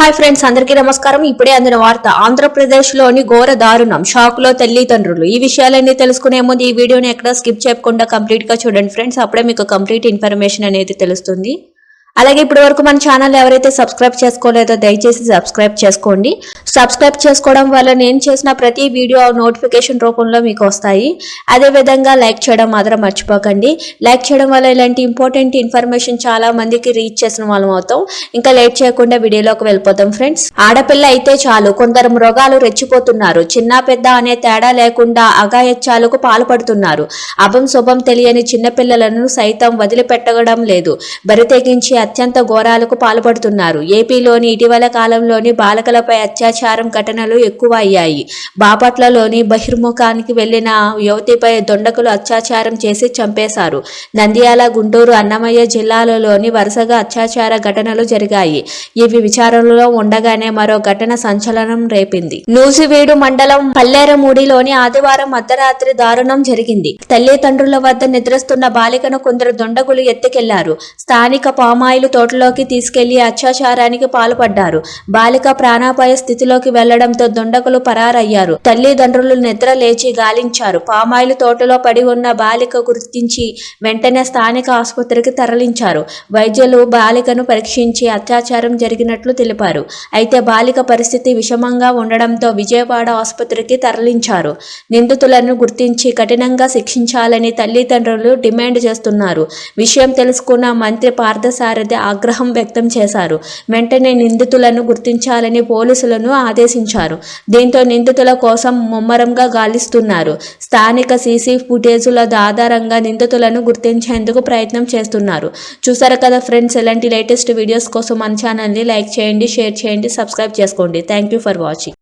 Hi friends అందరికీ నమస్కారం. ఇప్పుడే అందిన వార్త ఆంధ్రప్రదేశ్లోని ఘోర దారుణం షాక్లో తల్లిదండ్రులు ఈ విషయాలన్నీ తెలుసుకునే ముందు ఈ వీడియోని ఎక్కడ స్కిప్ చేయకుండా కంప్లీట్గా చూడండి ఫ్రెండ్స్. అప్పుడే మీకు కంప్లీట్ ఇన్ఫర్మేషన్ అనేది తెలుస్తుంది. అలాగే ఇప్పటి వరకు మన ఛానల్ ఎవరైతే సబ్స్క్రైబ్ చేసుకోలేదో దయచేసి సబ్స్క్రైబ్ చేసుకోండి. సబ్స్క్రైబ్ చేసుకోవడం వల్ల నేను చేసిన ప్రతి వీడియో నోటిఫికేషన్ రూపంలో మీకు వస్తాయి. అదే విధంగా లైక్ చేయడం మాత్రం మర్చిపోకండి. లైక్ చేయడం వల్ల ఇలాంటి ఇంపార్టెంట్ ఇన్ఫర్మేషన్ చాలా మందికి రీచ్ చేసిన వాళ్ళం అవుతాం. ఇంకా లేట్ చేయకుండా వీడియోలోకి వెళ్ళిపోతాం ఫ్రెండ్స్. ఆడపిల్ల అయితే చాలు. కొందరు మృగాలు రెచ్చిపోతున్నారు. చిన్న పెద్ద అనే తేడా లేకుండా అగాయత్యాలకు పాల్పడుతున్నారు. అభం శుభం తెలియని చిన్నపిల్లలను సైతం వదిలిపెట్టడం లేదు. బరితెగించి అత్యంత ఘోరాలకు పాల్పడుతున్నారు. ఏపీలోని ఇటీవల కాలంలోని బాలకలపై అత్యాచారం ఘటనలు ఎక్కువ అయ్యాయి బాపట్లలోని బహిర్ముఖానికి వెళ్ళిన యువతిపై దొండకులు అత్యాచారం చేసి చంపేశారు. నంద్యాల గుంటూరు అన్నమయ్య జిల్లాలలోని వరుసగా అత్యాచార ఘటనలు జరిగాయి. ఇవి విచారణలో ఉండగానే మరో ఘటన సంచలనం రేపింది. నూజివీడు మండలం పల్లేరమూడిలోని ఆదివారం అర్ధరాత్రి దారుణం జరిగింది. తల్లిదండ్రుల వద్ద నిద్రిస్తున్న బాలికను కొందరు దొండగులు ఎత్తుకెళ్ళారు. స్థానిక అమ్మాయిలు తోటలోకి తీసుకెళ్ళి అత్యాచారానికి పాల్పడ్డారు. బాలిక ప్రాణాపాయ స్థితిలోకి వెళ్ళడంతో దుండకులు పరారయ్యారు. తల్లిదండ్రులు నిద్ర లేచి గాలించారు. పామాయిలు తోటలో పడి ఉన్న బాలిక గుర్తించి వెంటనే స్థానిక ఆసుపత్రికి తరలించారు. వైద్యులు బాలికను పరీక్షించి అత్యాచారం జరిగినట్లు తెలిపారు. అయితే బాలిక పరిస్థితి విషమంగా ఉండడంతో విజయవాడ ఆసుపత్రికి తరలించారు. నిందితులను గుర్తించి కఠినంగా శిక్షించాలని తల్లిదండ్రులు డిమాండ్ చేస్తున్నారు. విషయం తెలుసుకున్న మంత్రి పార్థసారథి ఆగ్రహం వ్యక్తం చేశారు. వెంటనే నిందితులను గుర్తించాలని పోలీసులను ఆదేశించారు. దీంతో నిందితుల కోసం ముమ్మరంగా గాలిస్తున్నారు. స్థానిక సీసీ ఫుటేజుల ఆధారంగా నిందితులను గుర్తించేందుకు ప్రయత్నం చేస్తున్నారు. చూసారు కదా ఫ్రెండ్స్ ఇలాంటి లేటెస్ట్ వీడియోస్ కోసం మన ఛానల్ని లైక్ చేయండి షేర్ చేయండి సబ్స్క్రైబ్ చేసుకోండి. Thank you for watching.